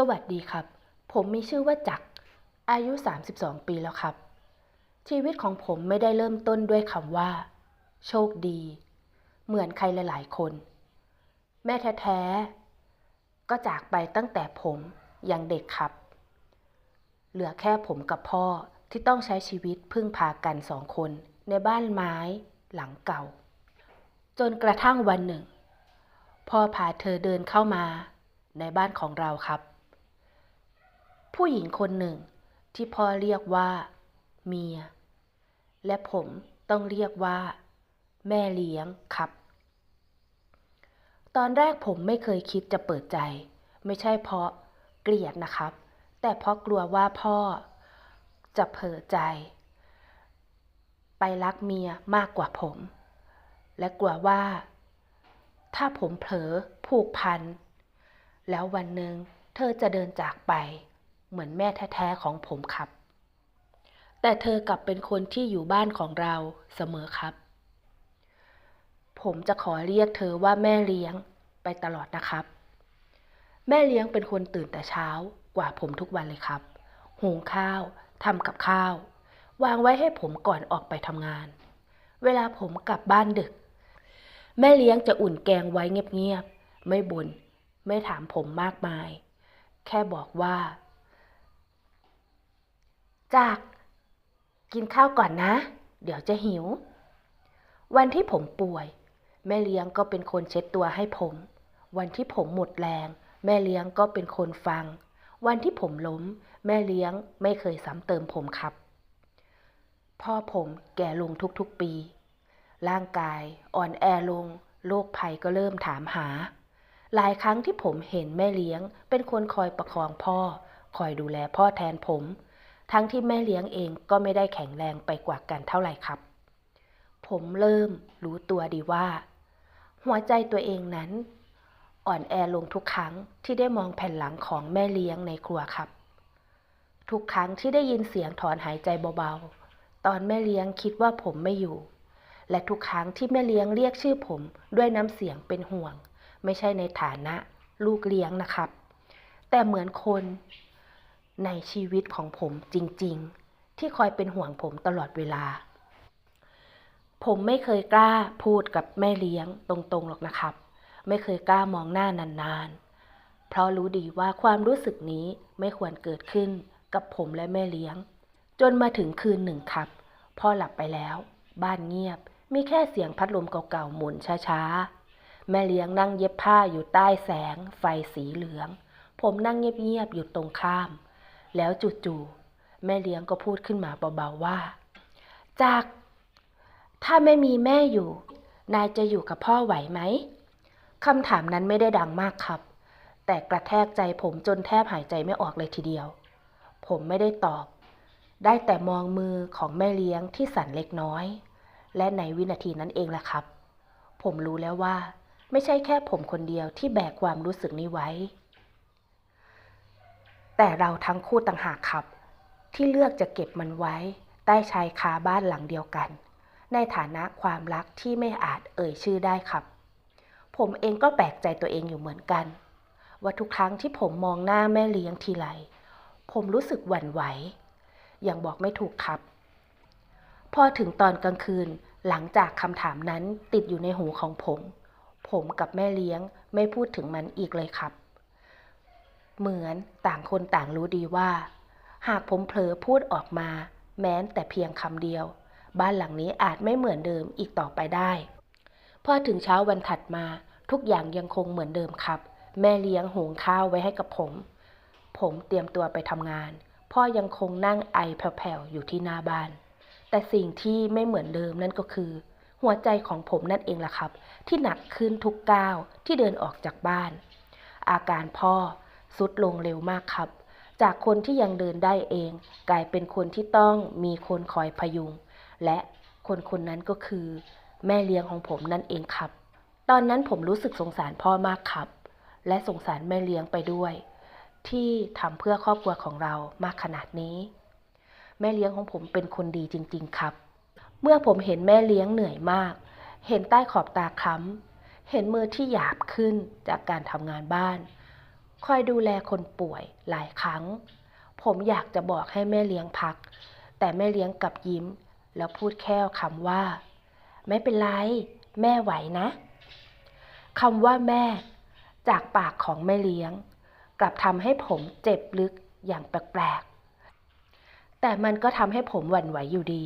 สวัสดีครับ ผมมีชื่อว่าจักร อายุ 32 ปีแล้วครับ ชีวิตของผมไม่ได้เริ่มต้นด้วยคำว่า โชคดี เหมือนใครหลาย ๆ คน แม่แท้ ๆ ก็จากไปตั้งแต่ผมยังเด็กครับ เหลือแค่ผมกับพ่อที่ต้องใช้ชีวิตพึ่งพากันสองคนในบ้านไม้หลังเก่า จนกระทั่งวันหนึ่ง พ่อพาเธอเดินเข้ามาในบ้านของเราครับ ผู้หญิงคนหนึ่งที่พ่อเรียกว่า เมีย และผมต้องเรียกว่า แม่เลี้ยงครับ ตอนแรกผมไม่เคยคิดจะเปิดใจ ไม่ใช่เพราะเกลียดนะครับ แต่เพราะกลัวว่าพ่อจะเผลอใจ ไปรักเมียมากกว่าผม และกลัวว่า ถ้าผมเผลอผูกพัน แล้ววันหนึ่งเธอจะเดินจากไป เหมือนแม่แท้ๆของผมครับ แต่เธอกลับเป็นคนที่อยู่บ้านของเราเสมอครับ ผมจะขอเรียกเธอว่าแม่เลี้ยงไปตลอดนะครับ แม่เลี้ยงเป็นคนตื่นแต่เช้ากว่าผมทุกวันเลยครับ หุงข้าวทำกับข้าว วางไว้ให้ผมก่อนออกไปทำงาน เวลาผมกลับบ้านดึก แม่เลี้ยงจะอุ่นแกงไว้เงียบๆ ไม่บน่น ไม่ถามผมมากมาย แค่บอกว่า จาก กินข้าวก่อนนะ เดี๋ยวจะหิว วันที่ผมป่วย แม่เลี้ยงก็เป็นคนเช็ดตัวให้ผม วันที่ผมหมดแรง แม่เลี้ยงก็เป็นคนฟัง วันที่ผมล้ม แม่เลี้ยงไม่เคยซ้ำเติมผมครับ พ่อผมแก่ลงทุกๆปี ร่างกายอ่อนแอลงโรคภัยก็เริ่มถามหา หลายครั้งที่ผมเห็นแม่เลี้ยง เป็นคนคอยประคองพ่อ คอยดูแลพ่อแทนผม ทั้งที่แม่เลี้ยงเองก็ไม่ได้แข็งแรงไปกว่ากันเท่าไหร่ครับ ผมเริ่มรู้ตัวดีว่า หัวใจตัวเองนั้น อ่อนแอลงทุกครั้งที่ได้มองแผ่นหลังของแม่เลี้ยงในครัวครับ ทุกครั้งที่ได้ยินเสียงถอนหายใจเบาๆ ตอนแม่เลี้ยงคิดว่าผมไม่อยู่ และทุกครั้งที่แม่เลี้ยงเรียกชื่อผมด้วยน้ำเสียงเป็นห่วง ไม่ใช่ในฐานะ ลูกเลี้ยงนะครับ แต่เหมือนคน ในชีวิตของผมจริงๆ ที่คอยเป็นห่วงผมตลอดเวลา ผมไม่เคยกล้าพูดกับแม่เลี้ยงตรงๆหรอกนะครับ ไม่เคยกล้ามองหน้านานๆ เพราะรู้ดีว่าความรู้สึกนี้ไม่ควรเกิดขึ้นกับผมและแม่เลี้ยง จนมาถึงคืนหนึ่งครับพ่อหลับไปแล้ว บ้านเงียบ มีแค่เสียงพัดลมเก่าๆหมุนช้าๆ แม่เลี้ยงนั่งเย็บผ้าอยู่ใต้แสง ไฟสีเหลือง ผมนั่งเงียบๆอยู่ตรงข้าม แล้วจู่ๆแม่เลี้ยงก็พูดขึ้นมาเบาๆว่า จาก ถ้าไม่มีแม่อยู่ นายจะอยู่กับพ่อไหวไหมคำถามนั้นไม่ได้ดังมากครับ แต่กระแทกใจผมจนแทบหายใจไม่ออกเลยทีเดียว ผมไม่ได้ตอบ ได้แต่มองมือของแม่เลี้ยงที่สั่นเล็กน้อย และในวินาทีนั้นเองล่ะครับ ผมรู้แล้วว่า ไม่ใช่แค่ผมคนเดียวที่แบกความรู้สึกนี้ไว้ แต่เราทั้งคู่ต่างหากครับ ที่เลือกจะเก็บมันไว้ ใต้ชายคาบ้านหลังเดียวกัน ในฐานะความรักที่ไม่อาจเอ่ยชื่อได้ครับ ผมเองก็แปลกใจตัวเองอยู่เหมือนกัน ว่าทุกครั้งที่ผมมองหน้าแม่เลี้ยงทีไรผมรู้สึกหวั่นไหว อย่างบอกไม่ถูกครับ พอถึงตอนกลางคืนหลังจากคำถามนั้นติดอยู่ในหูของผม ผมกับแม่เลี้ยงไม่พูดถึงมันอีกเลยครับ เหมือนต่างคนต่างรู้ดีว่า หากผมเผลอพูดออกมา แม้แต่เพียงคำเดียว บ้านหลังนี้อาจไม่เหมือนเดิมอีกต่อไปได้ พอถึงเช้าวันถัดมาทุกอย่างยังคงเหมือนเดิมครับ แม่เลี้ยงหุงข้าวไว้ให้กับผม ผมเตรียมตัวไปทำงาน พ่อยังคงนั่งไอแผ่วๆอยู่ที่หน้าบ้าน แต่สิ่งที่ไม่เหมือนเดิมนั่นก็คือ หัวใจของผมนั่นเองล่ะครับ ที่หนักขึ้นทุกก้าวที่เดินออกจากบ้าน อาการพ่อ สุดลงเร็วมากครับ จากคนที่ยังเดินได้เอง กลายเป็นคนที่ต้องมีคนคอยพยุง และคนคนนั้นก็คือ แม่เลี้ยงของผมนั่นเองครับ ตอนนั้นผมรู้สึกสงสารพ่อมากครับ และสงสารแม่เลี้ยงไปด้วย ที่ทำเพื่อครอบครัวของเรามากขนาดนี้ แม่เลี้ยงของผมเป็นคนดีจริง ๆ ครับ เมื่อผมเห็นแม่เลี้ยงเหนื่อยมาก เห็นใต้ขอบตาคล้ำเห็นมือที่หยาบขึ้นจากการทำงานบ้าน คอยดูแลคนป่วยหลายครั้ง ผมอยากจะบอกให้แม่เลี้ยงพัก แต่แม่เลี้ยงกลับยิ้ม แล้วพูดแค่คำว่า ไม่เป็นไร แม่ไหวนะคำว่าแม่ จากปากของแม่เลี้ยง กลับทำให้ผมเจ็บลึกอย่างแปลกๆ แต่มันก็ทำให้ผมหวั่นไหวอยู่ดี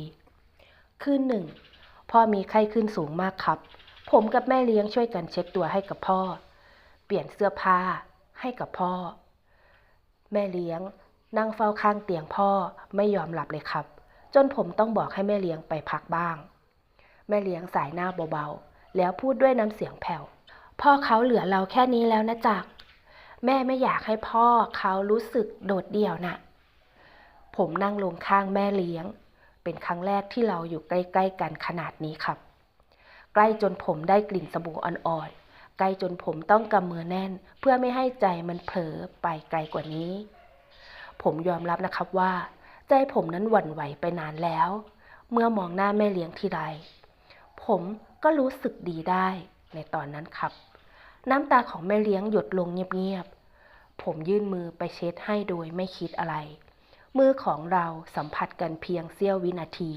คืนหนึ่ง พ่อมีไข้ขึ้นสูงมากครับ ผมกับแม่เลี้ยงช่วยกันเช็ดตัวให้กับพ่อ เปลี่ยนเสื้อผ้า ให้กับพ่อ แม่เลี้ยง นั่งเฝ้าข้างเตียงพ่อไม่ยอมหลับเลยครับ จนผมต้องบอกให้แม่เลี้ยงไปพักบ้าง แม่เลี้ยงสายหน้าเบาๆ แล้วพูดด้วยน้ำเสียงแผ่ว พ่อเขาเหลือเราแค่นี้แล้วนะจักแม่ไม่อยากให้พ่อเขารู้สึกโดดเดี่ยวนะผมนั่งลงข้างแม่เลี้ยง เป็นครั้งแรกที่เราอยู่ใกล้ ๆ กันขนาดนี้ครับ ใกล้จนผมได้กลิ่นสบู่อ่อนๆ กล้จนผมต้องกำมือแน่น เพื่อไม่ให้ใจมันเผลอไปไกลกว่านี้ ผมยอมรับนะครับว่า ใจผมนั้นหวั่นไหวไปนานแล้ว เมื่อมองหน้าแม่เลี้ยงทีไร ผมก็รู้สึกดีได้ในตอนนั้นครับ น้ำตาของแม่เลี้ยงหยดลงเงียบๆ ผมยื่นมือไปเช็ดให้โดยไม่คิดอะไร มือของเราสัมผัสกันเพียงเสี้ยววินาที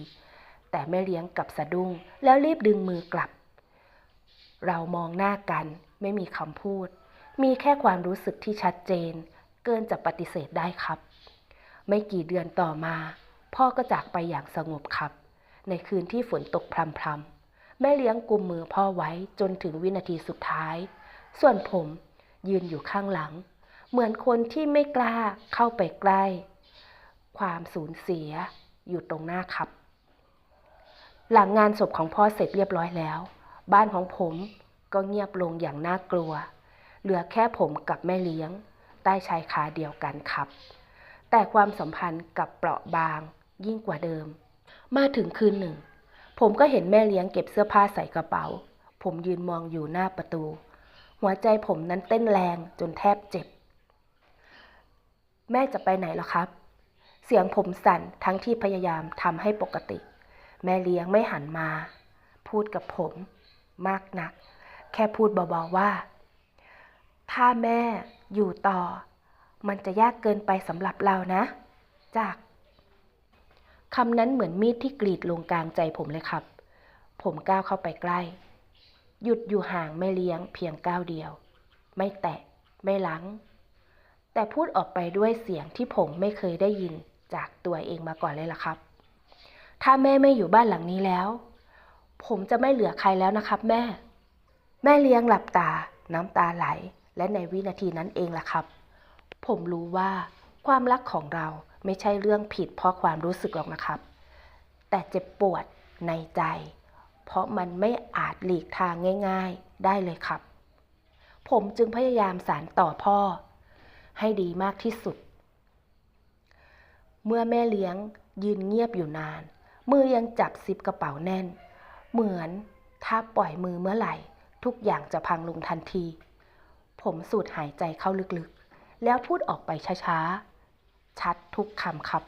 แต่แม่เลี้ยงกับสะดุ้งแล้วรีบดึงมือกลับ เรามองหน้ากัน ไม่มีคำพูด มีแค่ความรู้สึกที่ชัดเจน เกินจะปฏิเสธได้ครับ ไม่กี่เดือนต่อมา พ่อก็จากไปอย่างสงบครับ ในคืนที่ฝนตกพรำๆแม่เลี้ยงกุมมือพ่อไว้จนถึงวินาทีสุดท้าย ส่วนผมยืนอยู่ข้างหลัง เหมือนคนที่ไม่กล้าเข้าไปใกล้ ความสูญเสียอยู่ตรงหน้าครับ หลังงานศพของพ่อเสร็จเรียบร้อยแล้ว บ้านของผมก็เงียบลงอย่างน่ากลัว เหลือแค่ผมกับแม่เลี้ยง ใต้ชายคาเดียวกันครับ แต่ความสัมพันธ์กับเปราะบางยิ่งกว่าเดิม มาถึงคืนหนึ่ง ผมก็เห็นแม่เลี้ยงเก็บเสื้อผ้าใส่กระเป๋า ผมยืนมองอยู่หน้าประตู หัวใจผมนั้นเต้นแรงจนแทบเจ็บ แม่จะไปไหนเหรอครับ เสียงผมสั่นทั้งที่พยายามทำให้ปกติ แม่เลี้ยงไม่หันมา พูดกับผม มากนัก แค่พูดเบาๆว่า ถ้าแม่อยู่ต่อ มันจะยากเกินไปสำหรับเรานะ จากคำนั้นเหมือนมีดที่กรีดลงกลางใจผมเลยครับ ผมก้าวเข้าไปใกล้ หยุดอยู่ห่างแม่เลี้ยงเพียงก้าวเดียว ไม่แตะ ไม่ลัง แต่พูดออกไปด้วยเสียงที่ผมไม่เคยได้ยินจากตัวเองมาก่อนเลยล่ะครับ ถ้าแม่ไม่อยู่บ้านหลังนี้แล้ว ผมจะไม่เหลือใครแล้วนะครับ แม่ แม่เลี้ยงหลับตา น้ำตาไหล และในวินาทีนั้นเองล่ะครับ ผมรู้ว่าความรักของเราไม่ใช่เรื่องผิดเพราะความรู้สึกหรอกนะครับ แต่เจ็บปวดในใจ เพราะมันไม่อาจหลีกทางง่าย ๆได้เลยครับ ผมจึงพยายามสารต่อพ่อ ให้ดีมากที่สุด เมื่อแม่เลี้ยงยืนเงียบอยู่นาน มือยังจับซิปกระเป๋าแน่น เหมือนถ้าปล่อยมือเมื่อไหร่ ทุกอย่างจะพังลงทันที ผมสูดหายใจเข้าลึกๆ แล้วพูดออกไปช้าๆ ชัดทุกคำครับ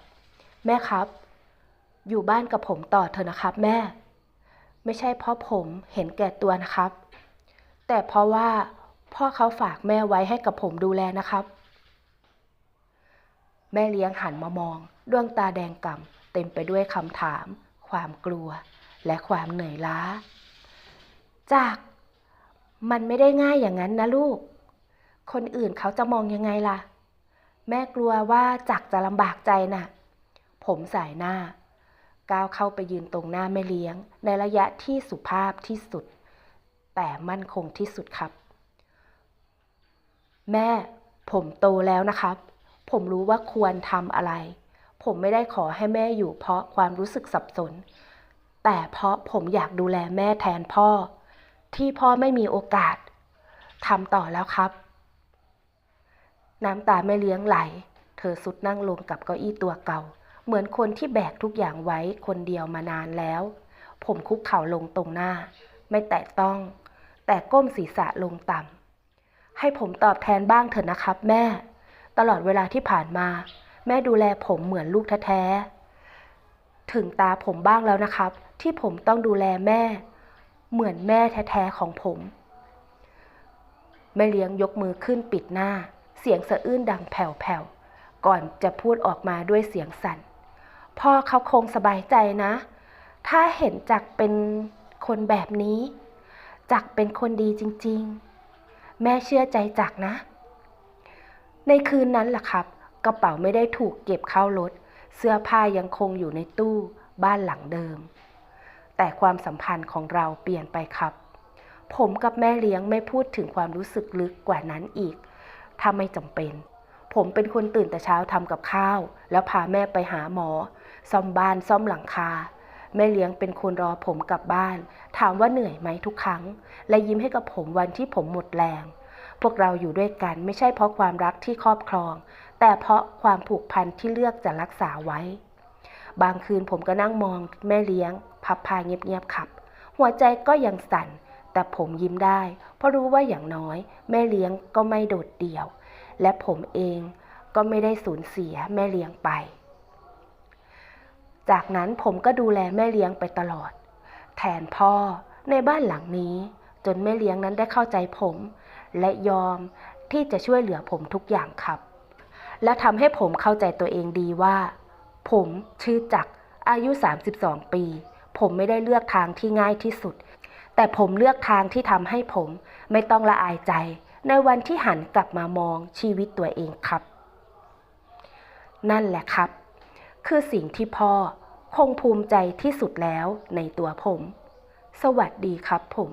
แม่ครับ อยู่บ้านกับผมต่อเถอะนะครับ แม่ ไม่ใช่เพราะผมเห็นแก่ตัวนะครับ แต่เพราะว่าพ่อเขาฝากแม่ไว้ให้กับผมดูแลนะครับ แม่เลี้ยงหันมามอง ดวงตาแดงก่ำเต็มไปด้วยคำถาม ความกลัว และความเหนื่อยล้า จากมันไม่ได้ง่ายอย่างนั้นนะลูก คนอื่นเขาจะมองยังไงล่ะ แม่กลัวว่าจักจะลำบากใจน่ะ ผมสายหน้า ก้าวเข้าไปยืนตรงหน้าแม่เลี้ยง ในระยะที่สุภาพที่สุด แต่มั่นคงที่สุดครับ แม่ ผมโตแล้วนะครับ ผมรู้ว่าควรทำอะไร ผมไม่ได้ขอให้แม่อยู่เพราะความรู้สึกสับสน แต่เพราะผมอยากดูแลแม่แทนพ่อ ที่พ่อไม่มีโอกาสทำต่อแล้วครับ น้ำตาแม่เลี้ยงไหล เธอสุดนั่งลงกับเก้าอี้ตัวเก่า เหมือนคนที่แบกทุกอย่างไว้คนเดียวมานานแล้ว ผมคุกเข่าลงตรงหน้า ไม่แตะต้อง แต่ก้มศีรษะลงต่ำให้ผมตอบแทนบ้างเถอะนะครับ แม่ ตลอดเวลาที่ผ่านมา แม่ดูแลผมเหมือนลูกแท้ๆ ถึงตาผมบ้างแล้วนะครับ ที่ผมต้องดูแลแม่ เหมือนแม่แท้ๆของผมแม่เลี้ยงยกมือขึ้นปิดหน้า เสียงสะอื้นดังแผ่วๆ ก่อนจะพูดออกมาด้วยเสียงสั่น พ่อเขาคงสบายใจนะ ถ้าเห็นจักเป็นคนแบบนี้ จักเป็นคนดีจริงๆ แม่เชื่อใจจักนะ ในคืนนั้นล่ะครับ กระเป๋าไม่ได้ถูกเก็บเข้ารถ เสื้อผ้ายังคงอยู่ในตู้บ้านหลังเดิม แต่ความสัมพันธ์ของเราเปลี่ยนไปครับ ผมกับแม่เลี้ยงไม่พูดถึงความรู้สึกลึกกว่านั้นอีก ถ้าไม่จำเป็น ผมเป็นคนตื่นแต่เช้าทำกับข้าว แล้วพาแม่ไปหาหมอ ซ่อมบ้านซ่อมหลังคา แม่เลี้ยงเป็นคนรอผมกลับบ้าน ถามว่าเหนื่อยไหมทุกครั้ง และยิ้มให้กับผมวันที่ผมหมดแรง พวกเราอยู่ด้วยกันไม่ใช่เพราะความรักที่ครอบครอง แต่เพราะความผูกพันที่เลือกจะรักษาไว้ บางคืนผมก็นั่งมองแม่เลี้ยง พับพาเงียบๆขับ หัวใจก็ยังสั่น แต่ผมยิ้มได้ เพราะรู้ว่าอย่างน้อย แม่เลี้ยงก็ไม่โดดเดี่ยว และผมเองก็ไม่ได้สูญเสียแม่เลี้ยงไป จากนั้นผมก็ดูแลแม่เลี้ยงไปตลอด แทนพ่อในบ้านหลังนี้ จนแม่เลี้ยงนั้นได้เข้าใจผม และยอมที่จะช่วยเหลือผมทุกอย่างครับ และทำให้ผมเข้าใจตัวเองดีว่า ผมชื่อจักอายุ 32 ปี ผมไม่ได้เลือกทางที่ง่ายที่สุด แต่ผมเลือกทางที่ทำให้ผมไม่ต้องละอายใจ ในวันที่หันกลับมามองชีวิตตัวเองครับ นั่นแหละครับ คือสิ่งที่พ่อคงภูมิใจที่สุดแล้วในตัวผม สวัสดีครับผม